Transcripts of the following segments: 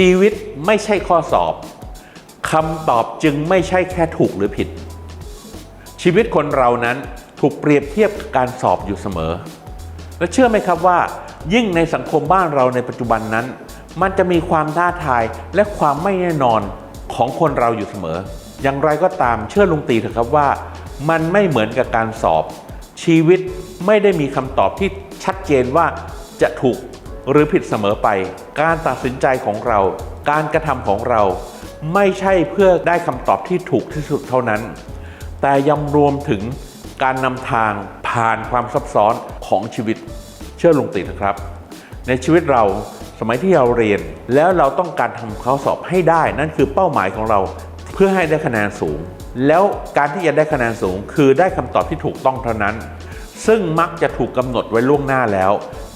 ชีวิตไม่ใช่ข้อสอบคำตอบจึงไม่ใช่แค่ถูกหรือผิด ชีวิตคนเรานั้นถูกเปรียบเทียบกับการสอบอยู่เสมอ และเชื่อไหมครับว่า ยิ่งในสังคมบ้านเราในปัจจุบันนั้น มันจะมีความท้าทายและความไม่แน่นอนของคนเราอยู่เสมอ อย่างไรก็ตามเชื่อลุงตีเถอะครับว่า มันไม่เหมือนกับการสอบ ชีวิตไม่ได้มีคำตอบที่ชัดเจนว่าจะถูก หรือผิดเสมอไป การตัดสินใจของเรา การกระทำของเรา ไม่ใช่เพื่อได้คำตอบที่ถูกที่สุดเท่านั้น แต่ยังรวมถึงการนำทางผ่านความซับซ้อนของชีวิต เชื่อลุงตินะครับ ในชีวิตเราสมัยที่เราเรียนแล้วเราต้องการทำข้อสอบให้ได้นั่นคือเป้าหมายของเราเพื่อให้ได้คะแนนสูง แล้วการที่จะได้คะแนนสูง คือได้คำตอบที่ถูกต้องเท่านั้น ซึ่งมักจะถูกกำหนดไว้ล่วงหน้าแล้ว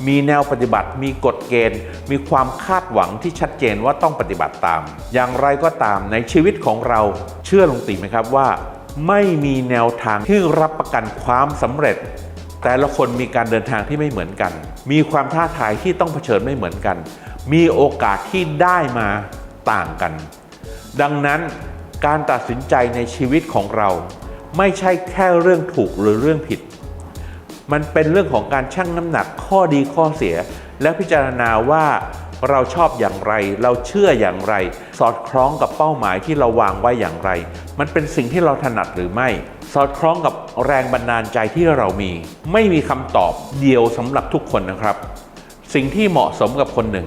มีแนวปฏิบัติ มีกฎเกณฑ์ มีความคาดหวังที่ชัดเจนว่าต้องปฏิบัติตาม อย่างไรก็ตามในชีวิตของเราเชื่อลงตีไหมครับว่า ไม่มีแนวทางที่รับประกันความสำเร็จ แต่ละคนมีการเดินทางที่ไม่เหมือนกัน มีความท้าทายที่ต้องเผชิญไม่เหมือนกัน มีโอกาสที่ได้มาต่างกัน ดังนั้นการตัดสินใจในชีวิตของเรา ไม่ใช่แค่เรื่องถูกหรือเรื่องผิด มันเป็นเรื่องของการชั่งน้ำหนักข้อดีข้อเสีย และพิจารณาว่าเราชอบอย่างไร เราเชื่ออย่างไร สอดคล้องกับเป้าหมายที่เราวางไว้อย่างไร มันเป็นสิ่งที่เราถนัดหรือไม่ สอดคล้องกับแรงบันดาลใจที่เรามี ไม่มีคำตอบเดียวสำหรับทุกคนนะครับ สิ่งที่เหมาะสมกับคนหนึ่ง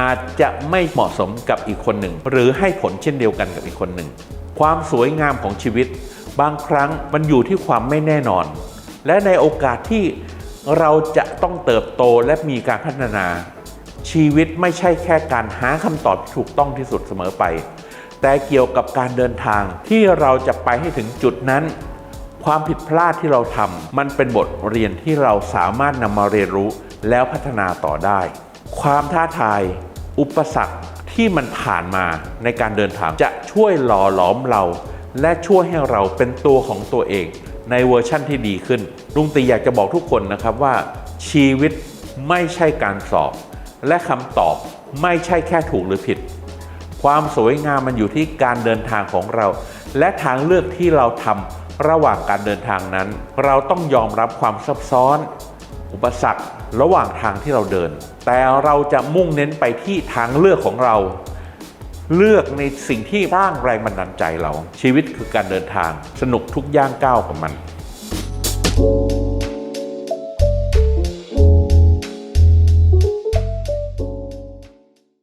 อาจจะไม่เหมาะสมกับอีกคนหนึ่ง หรือให้ผลเช่นเดียวกันกับอีกคนหนึ่ง ความสวยงามของชีวิต บางครั้งมันอยู่ที่ความไม่แน่นอน และในโอกาสที่เราจะต้องเติบโตและมีการพัฒนา ชีวิตไม่ใช่แค่การหาคำตอบที่ถูกต้องที่สุดเสมอไป แต่เกี่ยวกับการเดินทางที่เราจะไปให้ถึงจุดนั้น ความผิดพลาดที่เราทำมันเป็นบทเรียนที่เราสามารถนำมาเรียนรู้แล้วพัฒนาต่อได้ ความท้าทาย อุปสรรคที่มันผ่านมาในการเดินทางจะช่วยหล่อหลอมเรา และช่วยให้เราเป็นตัวของตัวเอง ในเวอร์ชั่นที่ดีขึ้น ลุงตีอยากจะบอกทุกคนนะครับว่า ชีวิตไม่ใช่การสอบ และคำตอบไม่ใช่แค่ถูกหรือผิด ความสวยงามมันอยู่ที่การเดินทางของเรา และทางเลือกที่เราทำระหว่างการเดินทางนั้น เราต้องยอมรับความซับซ้อน อุปสรรคระหว่างทางที่เราเดิน แต่เราจะมุ่งเน้นไปที่ทางเลือกของเรา เลือกในสิ่งที่สร้างแรงบันดาลใจเรา ชีวิตคือการเดินทางสนุกทุกย่างก้าวของมัน